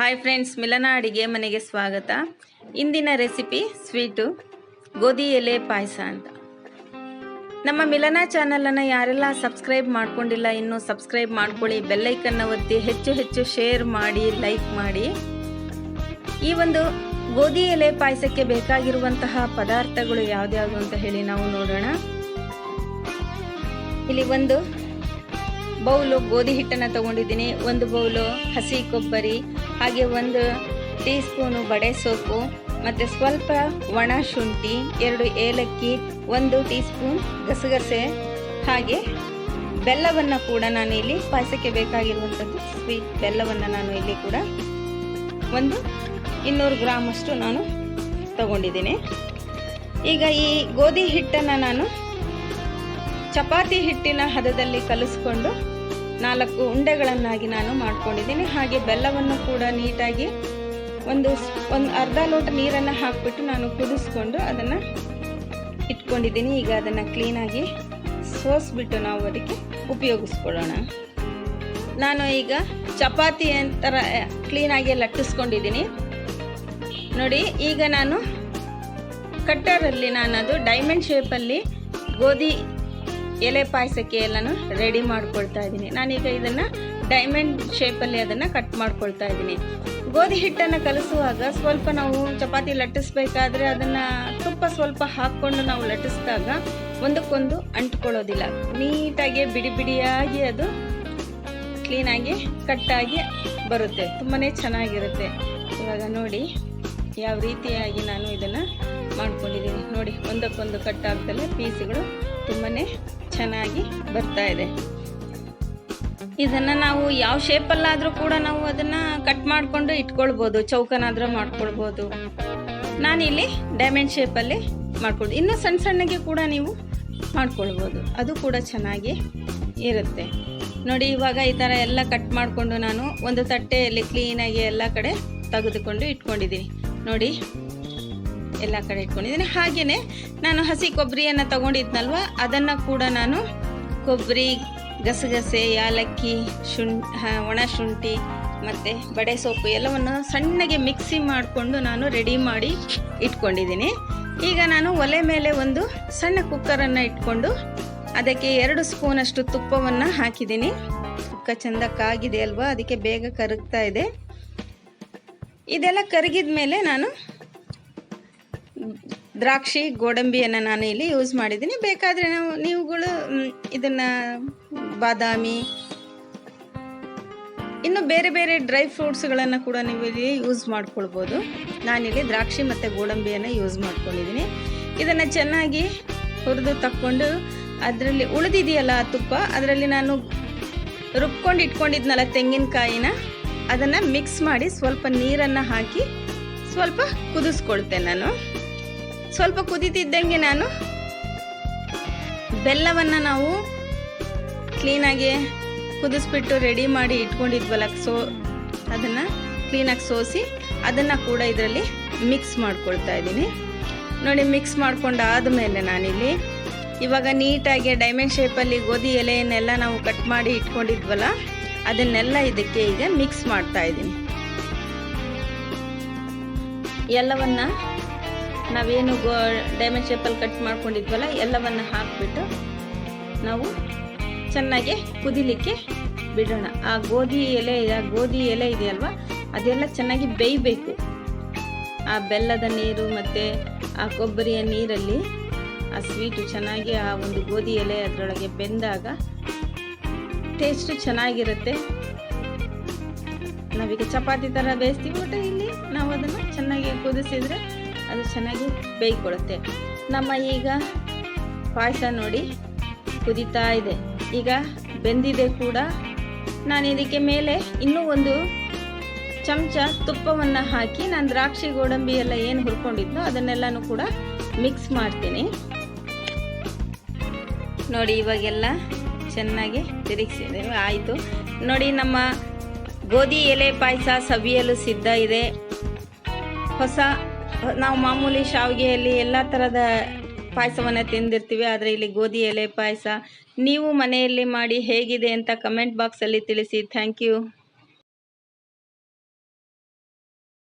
Hi friends ಮಿಲನ ಅಡಿಗೆ ಮನೆಗೆ ಸ್ವಾಗತ. ಇಂದಿನ ರೆಸಿಪಿ ಸ್ವೀಟು ಗೋಧಿ ಎಲೆ ಪಾಯಸ ಅಂತ. ನಮ್ಮ ಮಿಲನ ಚಾನಲನ್ನು ಯಾರೆಲ್ಲ ಸಬ್ಸ್ಕ್ರೈಬ್ ಮಾಡ್ಕೊಂಡಿಲ್ಲ, ಇನ್ನೂ ಸಬ್ಸ್ಕ್ರೈಬ್ ಮಾಡ್ಕೊಳ್ಳಿ. ಬೆಲ್ಲೈಕನ್ನು ಒತ್ತಿ ಹೆಚ್ಚು ಹೆಚ್ಚು ಶೇರ್ ಮಾಡಿ ಲೈಕ್ ಮಾಡಿ. ಈ ಒಂದು ಗೋಧಿ ಎಲೆ ಪಾಯಸಕ್ಕೆ ಬೇಕಾಗಿರುವಂತಹ ಪದಾರ್ಥಗಳು ಯಾವ್ದ್ಯಾವ್ದು ಅಂತ ಹೇಳಿ ನಾವು ನೋಡೋಣ. ಇಲ್ಲಿ ಒಂದು ಬೌಲು ಗೋಧಿ ಹಿಟ್ಟನ್ನು ತಗೊಂಡಿದ್ದೀನಿ. ಒಂದು ಬೌಲು ಹಸಿ ಕೊಬ್ಬರಿ ಹಾಗೆ ಒಂದು ಟೀ ಸ್ಪೂನು ಬಡೆ ಸೋಪು, ಮತ್ತು ಸ್ವಲ್ಪ ಒಣ ಶುಂಠಿ, ಎರಡು ಏಲಕ್ಕಿ, ಒಂದು ಟೀ ಸ್ಪೂನ್ ಗಸಗಸೆ, ಹಾಗೆ ಬೆಲ್ಲವನ್ನು ಕೂಡ ನಾನು ಇಲ್ಲಿ ಪಾಯಸಕ್ಕೆ ಬೇಕಾಗಿರುವಂಥದ್ದು ಸ್ವೀಟ್ ಬೆಲ್ಲವನ್ನು ನಾನು ಇಲ್ಲಿ ಕೂಡ ಒಂದು ಇನ್ನೂರು ಗ್ರಾಮಷ್ಟು ನಾನು ತಗೊಂಡಿದ್ದೀನಿ. ಈಗ ಈ ಗೋಧಿ ಹಿಟ್ಟನ್ನು ನಾನು ಚಪಾತಿ ಹಿಟ್ಟಿನ ಹದದಲ್ಲಿ ಕಲಿಸ್ಕೊಂಡು ನಾಲ್ಕು ಉಂಡೆಗಳನ್ನಾಗಿ ನಾನು ಮಾಡ್ಕೊಂಡಿದ್ದೀನಿ. ಹಾಗೆ ಬೆಲ್ಲವನ್ನು ಕೂಡ ನೀಟಾಗಿ ಒಂದು ಒಂದು ಅರ್ಧ ಲೋಟ ನೀರನ್ನು ಹಾಕಿಬಿಟ್ಟು ನಾನು ಕುದಿಸ್ಕೊಂಡು ಅದನ್ನು ಇಟ್ಕೊಂಡಿದ್ದೀನಿ. ಈಗ ಅದನ್ನು ಕ್ಲೀನಾಗಿ ಸೋಸ್ಬಿಟ್ಟು ನಾವು ಅದಕ್ಕೆ ಉಪಯೋಗಿಸ್ಕೊಳ್ಳೋಣ. ನಾನು ಈಗ ಚಪಾತಿ ಅಂತರ ಕ್ಲೀನಾಗಿ ಲಟ್ಟಿಸ್ಕೊಂಡಿದ್ದೀನಿ. ನೋಡಿ, ಈಗ ನಾನು ಕಟ್ಟರಲ್ಲಿ ನಾನು ಅದು ಡೈಮಂಡ್ ಶೇಪಲ್ಲಿ ಗೋಧಿ ಎಲೆ ಪಾಯಸಕ್ಕೆ ಎಲ್ಲನೂ ರೆಡಿ ಮಾಡ್ಕೊಳ್ತಾ ಇದ್ದೀನಿ. ನಾನೀಗ ಇದನ್ನು ಡೈಮಂಡ್ ಶೇಪಲ್ಲಿ ಅದನ್ನು ಕಟ್ ಮಾಡ್ಕೊಳ್ತಾ ಇದ್ದೀನಿ. ಗೋಧಿ ಹಿಟ್ಟನ್ನು ಕಲಿಸುವಾಗ ಸ್ವಲ್ಪ ನಾವು ಚಪಾತಿ ಲಟ್ಟಿಸ್ಬೇಕಾದ್ರೆ ಅದನ್ನು ತುಪ್ಪ ಸ್ವಲ್ಪ ಹಾಕ್ಕೊಂಡು ನಾವು ಲಟ್ಟಿಸಿದಾಗ ಒಂದಕ್ಕೊಂದು ಅಂಟ್ಕೊಳ್ಳೋದಿಲ್ಲ. ನೀಟಾಗಿ ಬಿಡಿ ಬಿಡಿಯಾಗಿ ಅದು ಕ್ಲೀನಾಗಿ ಕಟ್ಟಾಗಿ ಬರುತ್ತೆ. ತುಂಬಾ ಚೆನ್ನಾಗಿರುತ್ತೆ. ಇವಾಗ ನೋಡಿ ಯಾವ ರೀತಿಯಾಗಿ ನಾನು ಇದನ್ನು ಮಾಡ್ಕೊಂಡಿದ್ದೀನಿ. ನೋಡಿ, ಒಂದಕ್ಕೊಂದು ಕಟ್ಟಾಗ್ದಲೆ ಪೀಸ್ಗಳು ತುಂಬಾ ಚೆನ್ನಾಗಿ ಬರ್ತಾ ಇದೆ. ಇದನ್ನು ನಾವು ಯಾವ ಶೇಪಲ್ಲಾದರೂ ಕೂಡ ನಾವು ಅದನ್ನು ಕಟ್ ಮಾಡಿಕೊಂಡು ಇಟ್ಕೊಳ್ಬೋದು, ಚೌಕನಾದರೂ ಮಾಡ್ಕೊಳ್ಬೋದು. ನಾನಿಲ್ಲಿ ಡೈಮಂಡ್ ಶೇಪಲ್ಲಿ ಮಾಡ್ಕೊಳ್ಬೋದು ಇನ್ನೂ ಸಣ್ಣ ಸಣ್ಣಗೆ ಕೂಡ ನೀವು ಮಾಡ್ಕೊಳ್ಬೋದು. ಅದು ಕೂಡ ಚೆನ್ನಾಗಿ ಇರುತ್ತೆ. ನೋಡಿ ಇವಾಗ ಈ ಥರ ಎಲ್ಲ ಕಟ್ ಮಾಡಿಕೊಂಡು ನಾನು ಒಂದು ತಟ್ಟೆಯಲ್ಲಿ ಕ್ಲೀನಾಗಿ ಎಲ್ಲ ಕಡೆ ತೆಗೆದುಕೊಂಡು ಇಟ್ಕೊಂಡಿದ್ದೀನಿ. ನೋಡಿ. ಎಲ್ಲ ಕಡೆ ಇಟ್ಕೊಂಡಿದ್ದೀನಿ. ಹಾಗೆಯೇ ನಾನು ಹಸಿ ಕೊಬ್ಬರಿಯನ್ನು ತಗೊಂಡಿದ್ನಲ್ವ, ಅದನ್ನು ಕೂಡ ನಾನು ಕೊಬ್ಬರಿ, ಗಸಗಸೆ, ಯಾಲಕ್ಕಿ ಶುಂ ಒಣ ಶುಂಠಿ ಮತ್ತು ಬಡೆ ಸೊಪ್ಪು ಎಲ್ಲವನ್ನು ಸಣ್ಣಗೆ ಮಿಕ್ಸಿ ಮಾಡಿಕೊಂಡು ನಾನು ರೆಡಿ ಮಾಡಿ ಇಟ್ಕೊಂಡಿದ್ದೀನಿ. ಈಗ ನಾನು ಒಲೆ ಮೇಲೆ ಒಂದು ಸಣ್ಣ ಕುಕ್ಕರನ್ನು ಇಟ್ಕೊಂಡು ಅದಕ್ಕೆ ಎರಡು ಸ್ಪೂನಷ್ಟು ತುಪ್ಪವನ್ನು ಹಾಕಿದ್ದೀನಿ. ತುಪ್ಪ ಚೆಂದ ಕಾಗಿದೆ ಅಲ್ವಾ? ಅದಕ್ಕೆ ಬೇಗ ಕರಗ್ತಾ ಇದೆ. ಇದೆಲ್ಲ ಕರಗಿದ ಮೇಲೆ ನಾನು ದ್ರಾಕ್ಷಿ, ಗೋಡಂಬಿಯನ್ನು ನಾನು ಇಲ್ಲಿ ಯೂಸ್ ಮಾಡಿದ್ದೀನಿ. ಬೇಕಾದರೆ ನಾವು, ನೀವುಗಳು ಇದನ್ನು ಬಾದಾಮಿ, ಇನ್ನು ಬೇರೆ ಬೇರೆ ಡ್ರೈ ಫ್ರೂಟ್ಸ್ಗಳನ್ನು ಕೂಡ ನೀವು ಇಲ್ಲಿ ಯೂಸ್ ಮಾಡ್ಕೊಳ್ಬೋದು. ನಾನಿಲ್ಲಿ ದ್ರಾಕ್ಷಿ ಮತ್ತು ಗೋಡಂಬಿಯನ್ನು ಯೂಸ್ ಮಾಡ್ಕೊಂಡಿದ್ದೀನಿ. ಇದನ್ನು ಚೆನ್ನಾಗಿ ಹುರಿದು ತಕ್ಕೊಂಡು ಅದರಲ್ಲಿ ಉಳಿದಿದೆಯಲ್ಲ ತುಪ್ಪ, ಅದರಲ್ಲಿ ನಾನು ರುಬ್ಕೊಂಡು ಇಟ್ಕೊಂಡಿದ್ನಲ್ಲ ತೆಂಗಿನಕಾಯಿನ, ಅದನ್ನು ಮಿಕ್ಸ್ ಮಾಡಿ ಸ್ವಲ್ಪ ನೀರನ್ನು ಹಾಕಿ ಸ್ವಲ್ಪ ಕುದಿಸ್ಕೊಳ್ತೇನೆ ನಾನು. ಸ್ವಲ್ಪ ಕುದೀತಿದ್ದಂಗೆ ನಾನು ಬೆಲ್ಲವನ್ನು ನಾವು ಕ್ಲೀನಾಗಿ ಕುದಿಸ್ಬಿಟ್ಟು ರೆಡಿ ಮಾಡಿ ಇಟ್ಕೊಂಡಿದ್ವಲ್ಲ, ಸೋ, ಅದನ್ನು ಕ್ಲೀನಾಗಿ ಸೋಸಿ ಅದನ್ನು ಕೂಡ ಇದರಲ್ಲಿ ಮಿಕ್ಸ್ ಮಾಡ್ಕೊಳ್ತಾ ಇದ್ದೀನಿ. ನೋಡಿ ಮಿಕ್ಸ್ ಮಾಡ್ಕೊಂಡು ಮೇಲೆ ನಾನಿಲ್ಲಿ ಇವಾಗ ನೀಟಾಗಿ ಡೈಮಂಡ್ ಶೇಪಲ್ಲಿ ಗೋಧಿ ಎಲೆಯನ್ನೆಲ್ಲ ನಾವು ಕಟ್ ಮಾಡಿ ಇಟ್ಕೊಂಡಿದ್ವಲ್ಲ, ಅದನ್ನೆಲ್ಲ ಇದಕ್ಕೆ ಈಗ ಮಿಕ್ಸ್ ಮಾಡ್ತಾ ಇದ್ದೀನಿ. ಎಲ್ಲವನ್ನು ನಾವೇನು ಗೋ ಡೈಮಂಡ್ ಶೇಪಲ್ಲಿ ಕಟ್ ಮಾಡ್ಕೊಂಡಿದ್ವಲ್ಲ, ಎಲ್ಲವನ್ನು ಹಾಕಿಬಿಟ್ಟು ನಾವು ಚೆನ್ನಾಗಿ ಕುದಿಲಿಕ್ಕೆ ಬಿಡೋಣ. ಆ ಗೋಧಿ ಎಲೆ, ಆ ಗೋಧಿ ಎಲೆ ಇದೆಯಲ್ವ, ಅದೆಲ್ಲ ಚೆನ್ನಾಗಿ ಬೇಯಬೇಕು. ಆ ಬೆಲ್ಲದ ನೀರು ಮತ್ತು ಆ ಕೊಬ್ಬರಿಯ ನೀರಲ್ಲಿ ಆ ಸ್ವೀಟು ಚೆನ್ನಾಗಿ ಆ ಒಂದು ಗೋಧಿ ಎಲೆ ಅದರೊಳಗೆ ಬೆಂದಾಗ ಟೇಸ್ಟು ಚೆನ್ನಾಗಿರುತ್ತೆ. ನಾವೀಗ ಚಪಾತಿ ಥರ ಬೇಯಿಸ್ತೀವಿ ಒಟ್ಟು ಇಲ್ಲಿ. ನಾವು ಅದನ್ನು ಚೆನ್ನಾಗಿ ಕುದಿಸಿದರೆ ಅದು ಚೆನ್ನಾಗಿ ಬೇಯ್ಕೊಳ್ಳುತ್ತೆ ನಮ್ಮ ಈಗ ಪಾಯಸ ನೋಡಿ ಕುದೀತಾ ಇದೆ. ಈಗ ಬೆಂದಿದೆ ಕೂಡ. ನಾನು ಇದಕ್ಕೆ ಮೇಲೆ ಇನ್ನೂ ಒಂದು ಚಮಚ ತುಪ್ಪವನ್ನು ಹಾಕಿ ನಾನು ದ್ರಾಕ್ಷಿ ಗೋಡಂಬಿ ಎಲ್ಲ ಏನು ಹುರ್ಕೊಂಡಿದ್ದೋ ಅದನ್ನೆಲ್ಲನೂ ಕೂಡ ಮಿಕ್ಸ್ ಮಾಡ್ತೀನಿ. ನೋಡಿ ಇವಾಗೆಲ್ಲ ಚೆನ್ನಾಗಿ ತಿರುಗಿಸಿದೆ. ಆಯಿತು. ನೋಡಿ ನಮ್ಮ ಗೋಧಿ ಎಲೆ ಪಾಯಸ ಸವಿಯಲು ಸಿದ್ಧ ಇದೆ. ಹೊಸ ನಾವು ಮಾಮೂಲಿ ಶಾವಿಗೆಯಲ್ಲಿ ಎಲ್ಲ ಥರದ ಪಾಯಸವನ್ನು ತಿಂದಿರ್ತೀವಿ, ಆದರೆ ಇಲ್ಲಿ ಗೋಧಿ ಎಲೆ ಪಾಯಸ ನೀವು ಮನೆಯಲ್ಲಿ ಮಾಡಿ ಹೇಗಿದೆ ಅಂತ ಕಮೆಂಟ್ ಬಾಕ್ಸಲ್ಲಿ ತಿಳಿಸಿ. Thank you